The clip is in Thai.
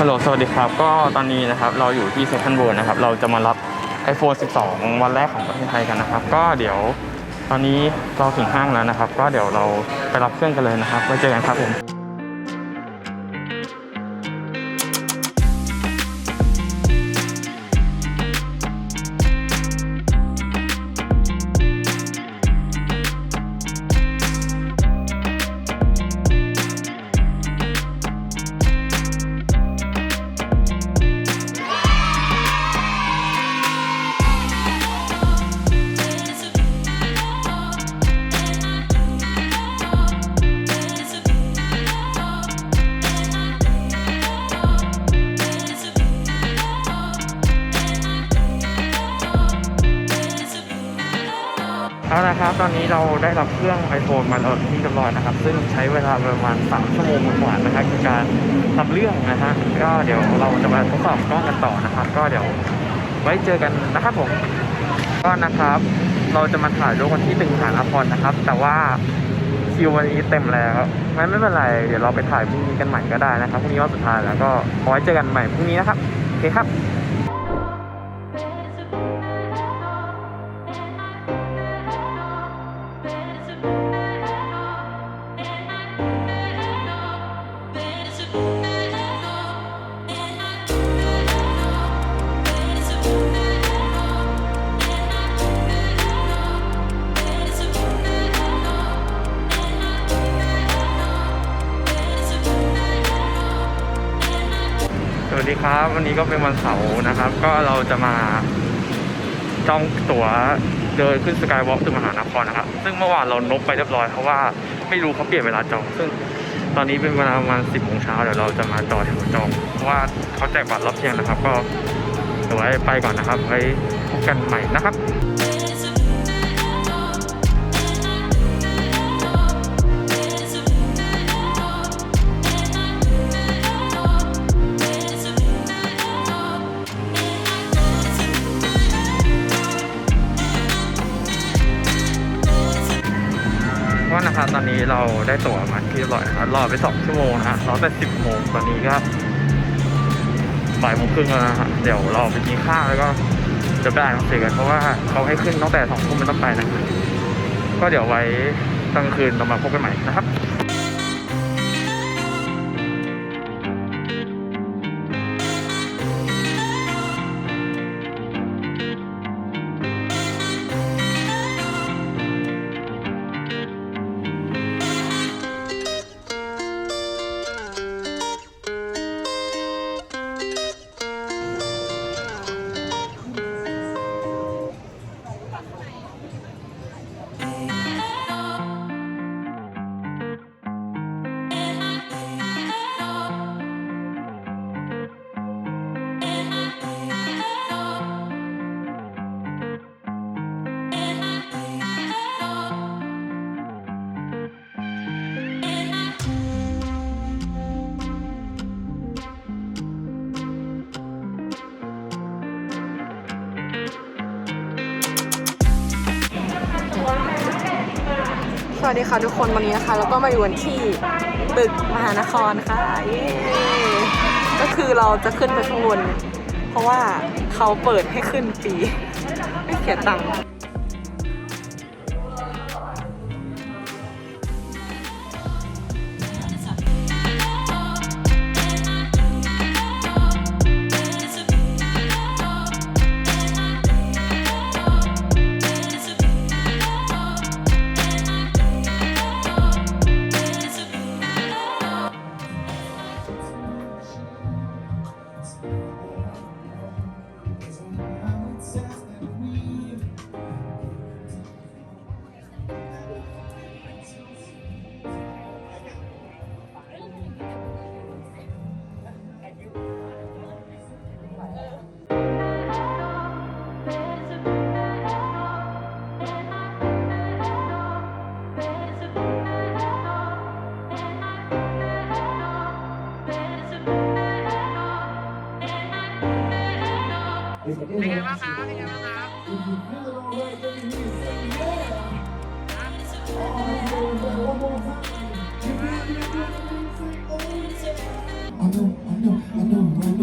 ฮัลโหล สวัสดีครับ ก็ตอนนี้นะครับ เราอยู่ที่เซ็นทรัลเวิลด์นะครับ เราจะมารับ iPhone 12 วันแรกของประเทศไทยกันนะครับ ก็เดี๋ยวตอนนี้เราถึงห้างแล้วนะครับ ก็เดี๋ยวเราไปรับเครื่องกันเลยนะครับ ไว้เจอกันครับผม เอาละครับ ตอนนี้เราได้รับเครื่อง iPhone มาแล้วที่เรียบร้อยนะครับ ซึ่งใช้เวลาประมาณ 3 ชั่วโมงกว่าๆนะครับในการทำเรื่องนะฮะก็เดี๋ยวเราจะมาทดสอบกล้องกันต่อนะครับ ก็เดี๋ยวไว้เจอกันนะครับผมก็นะครับ เราจะมาถ่ายรูปกันที่ตึกฐานอภรนะครับ แต่ว่าคิววันนี้เต็มแล้วงั้นไม่เป็นไร เดี๋ยวเราไปถ่ายพรุ่งนี้กันใหม่ก็ได้นะครับพรุ่งนี้วันสุดท้ายแล้วก็เอไว้เจอกันใหม่พรุ่งนี้นะครับโอเคครับ วัสดีครับ วันนี้ก็เป็นวันเสาร์นะครับ ก็เราจะมาจองตั๋วเดินขึ้นสกายวอล์กถึงมหานครนะครับ ซึ่งเมื่อวานเรานบไปเรียบร้อยเพราะว่าไม่รู้เขาเปลี่ยนเวลาจอง ซึ่งตอนนี้เป็นเวลาประมาณ10โมงเช้าเดี๋ยวเราจะมาต่อแถวจองเพราะว่าเขาแจกบัตรรอบเที่ยงนะครับ ก็เดี๋ยวไว้ไปก่อนนะครับไว้พบกันใหม่นะครับ เราได้ตั๋วมาที่เรียบร้อยนะครับรอไปสองชั่วโมงนะฮะรอแต่สิบโมงตอนนี้ก็บ่ายโมงครึ่งแล้วนะฮะเดี๋ยวเราไปกินข้าวแล้วก็จะไปอ่านหนังสือกันเพราะว่าเขาให้ขึ้นตั้งแต่สองทุ่มเป็นต้นไปนะก็เดี๋ยวไว้กลางคืนเรามาพบกันใหม่นะครับ วัสดีค่ะทุกคนวันนี้นะคะแล้วก็มาอยู่กันที่ตึกมหานครค่ะเย้ก็คือเราจะขึ้นไปข้างบนเพราะว่าเขาเปิดให้ขึ้นฟรีไม่เสียตังค์ เป็นไงบ้างคะเป็นไงบ้างคะอันนู้นอันนู้นอันนู้น